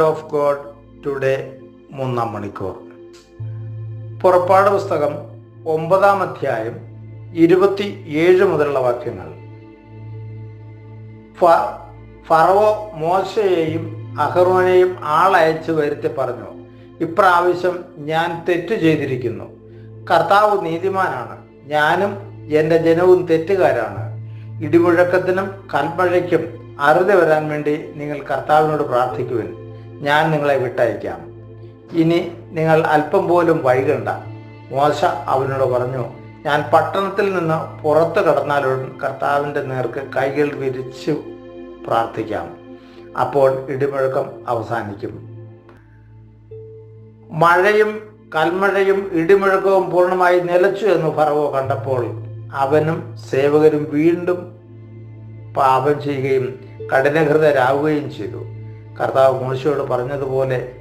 Of God today മൂന്നാം മണിക്കൂർ. പുറപ്പാട് പുസ്തകം ഒമ്പതാം അധ്യായം ഇരുപത്തി ഏഴ് മുതലുള്ള വാക്യങ്ങൾ. ഫറവോ മോശയെയും അഹ്റോനെയും ആളയച്ച് വരുത്തി പറഞ്ഞു ഇപ്രാവശ്യം ഞാൻ തെറ്റു ചെയ്തിരിക്കുന്നു. കർത്താവ് നീതിമാനാണ്. ഞാനും എന്റെ ജനവും തെറ്റുകാരാണ്. ഇടിമുഴക്കത്തിനും കൽമഴയ്ക്കും അറുതി വരാൻ വേണ്ടി നിങ്ങൾ കർത്താവിനോട് പ്രാർത്ഥിക്കുവിൻ. ഞാൻ നിങ്ങളെ വിട്ടയക്കാം. ഇനി നിങ്ങൾ അല്പം പോലും വൈകണ്ട. മോശ അവനോട് പറഞ്ഞു ഞാൻ പട്ടണത്തിൽ നിന്ന് പുറത്തു കടന്നാലുടൻ കർത്താവിന്റെ നേർക്ക് കൈകൾ വിരിച്ചു പ്രാർത്ഥിക്കാം. അപ്പോൾ ഇടിമുഴക്കം അവസാനിക്കും. മഴയും കൽമഴയും ഇടിമുഴക്കവും പൂർണമായി നിലച്ചു എന്ന് ഫറവോ കണ്ടപ്പോൾ അവനും സേവകരും വീണ്ടും പാപം ചെയ്യുകയും കഠിനഹൃതരാകുകയും ചെയ്തു. കർത്താവ് മോശയോട് പറഞ്ഞതുപോലെ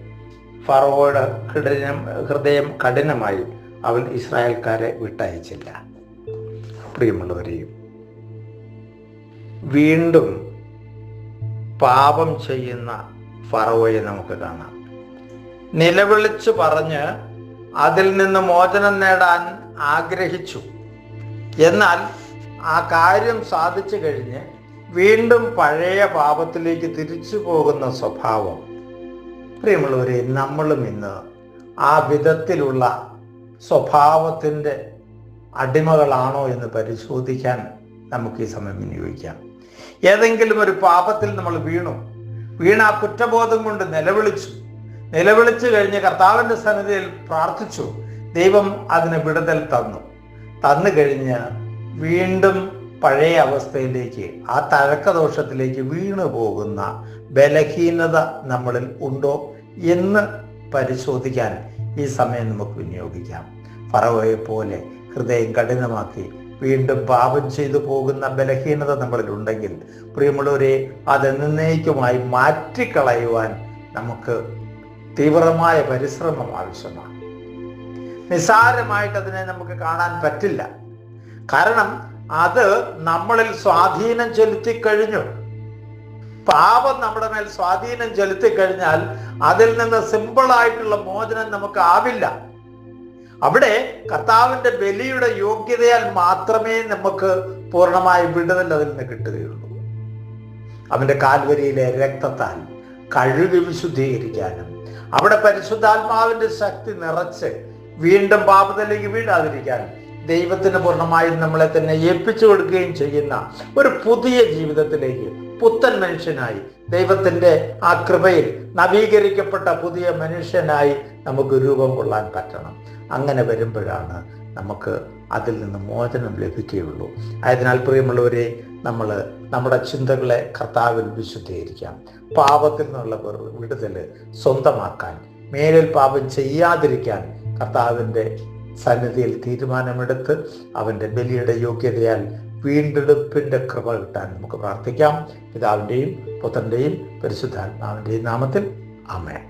ഫറവോയുടെ ഹൃദയം ഹൃദയം കഠിനമായി അവൻ ഇസ്രായേൽക്കാരെ വിട്ടയച്ചില്ല. പ്രിയമുള്ളവരെയും വീണ്ടും പാപം ചെയ്യുന്ന ഫറവോയെ നമുക്ക് കാണാം. നിലവിളിച്ചു പറഞ്ഞ് അതിൽ നിന്ന് മോചനം നേടാൻ ആഗ്രഹിച്ചു. എന്നാൽ ആ കാര്യം സാധിച്ചു കഴിഞ്ഞ് വീണ്ടും പഴയ പാപത്തിലേക്ക് തിരിച്ചു പോകുന്ന സ്വഭാവം. പ്രിയമുള്ളവരെ നമ്മളും ഇന്ന് ആ വിധത്തിലുള്ള സ്വഭാവത്തിന്റെ അടിമകളാണോ എന്ന് പരിശോധിക്കാൻ നമുക്ക് ഈ സമയം വിനിയോഗിക്കാം. ഏതെങ്കിലും ഒരു പാപത്തിൽ നമ്മൾ വീണു. വീണ ആ കുറ്റബോധം കൊണ്ട് നിലവിളിച്ചു. നിലവിളിച്ചു കഴിഞ്ഞ് കർത്താവിന്റെ സന്നിധിയിൽ പ്രാർത്ഥിച്ചു. ദൈവം അതിന് വിടുതൽ തന്നു. തന്നു കഴിഞ്ഞ് വീണ്ടും പഴയ അവസ്ഥയിലേക്ക് ആ തഴക്കദോഷത്തിലേക്ക് വീണു പോകുന്ന ബലഹീനത നമ്മളിൽ ഉണ്ടോ എന്ന് പരിശോധിക്കാൻ ഈ സമയം നമുക്ക് വിനിയോഗിക്കാം. ഫറവയെ പോലെ ഹൃദയം കഠിനമാക്കി വീണ്ടും പാപം ചെയ്തു പോകുന്ന ബലഹീനത നമ്മളിൽ ഉണ്ടെങ്കിൽ പ്രിയമുള്ളവരെ അത് നിർണയിക്കുമായി മാറ്റിക്കളയുവാൻ നമുക്ക് തീവ്രമായ പരിശ്രമം ആവശ്യമാണ്. നിസാരമായിട്ട് അതിനെ നമുക്ക് കാണാൻ പറ്റില്ല. കാരണം അത് നമ്മളിൽ സ്വാധീനം ചെലുത്തി കഴിഞ്ഞു. പാപം നമ്മുടെ മേൽ സ്വാധീനം ചെലുത്തി കഴിഞ്ഞാൽ അതിൽ നിന്ന് സിമ്പിൾ ആയിട്ടുള്ള മോചനം നമുക്ക് ആവില്ല. അവിടെ കർത്താവിന്റെ ബലിയുടെ യോഗ്യതയാൽ മാത്രമേ നമുക്ക് പൂർണമായ വിടുതൽ അതിൽ നിന്ന് കിട്ടുകയുള്ളൂ. അവന്റെ കാൽവരിയിലെ രക്തത്താൽ കഴുകി വിശുദ്ധീകരിക്കാനും അവിടെ പരിശുദ്ധാത്മാവിന്റെ ശക്തി നിറച്ച് വീണ്ടും പാപത്തിലേക്ക് വീഴാതിരിക്കാൻ ദൈവത്തിന് പൂർണമായും നമ്മളെ തന്നെ ഏൽപ്പിച്ചു കൊടുക്കുകയും ചെയ്യുന്ന ഒരു പുതിയ ജീവിതത്തിലേക്ക് പുത്തൻ മനുഷ്യനായി ദൈവത്തിന്റെ ആ കൃപയിൽ നവീകരിക്കപ്പെട്ട പുതിയ മനുഷ്യനായി നമുക്ക് രൂപം കൊള്ളാൻ പറ്റണം. അങ്ങനെ വരുമ്പോഴാണ് നമുക്ക് അതിൽ നിന്ന് മോചനം ലഭിക്കുകയുള്ളൂ. ആയതിനാൽ പ്രിയമുള്ളവരെ നമ്മൾ നമ്മുടെ ചിന്തകളെ കർത്താവിൽ വിശുദ്ധീകരിക്കാം. പാപത്തിൽ നിന്നുള്ള വിടുതൽ സ്വന്തമാക്കാൻ മേലിൽ പാപം ചെയ്യാതിരിക്കാൻ കർത്താവിന്റെ സന്നിധിയിൽ തീരുമാനമെടുത്ത് അവന്റെ ബലിയുടെ യോഗ്യതയാൽ വീണ്ടെടുപ്പിന്റെ കൃപ കിട്ടാൻ നമുക്ക് പ്രാർത്ഥിക്കാം. പിതാവിന്റെയും പുത്രന്റെയും പരിശുദ്ധാത്മാവിന്റെയും നാമത്തിൽ ആമേൻ.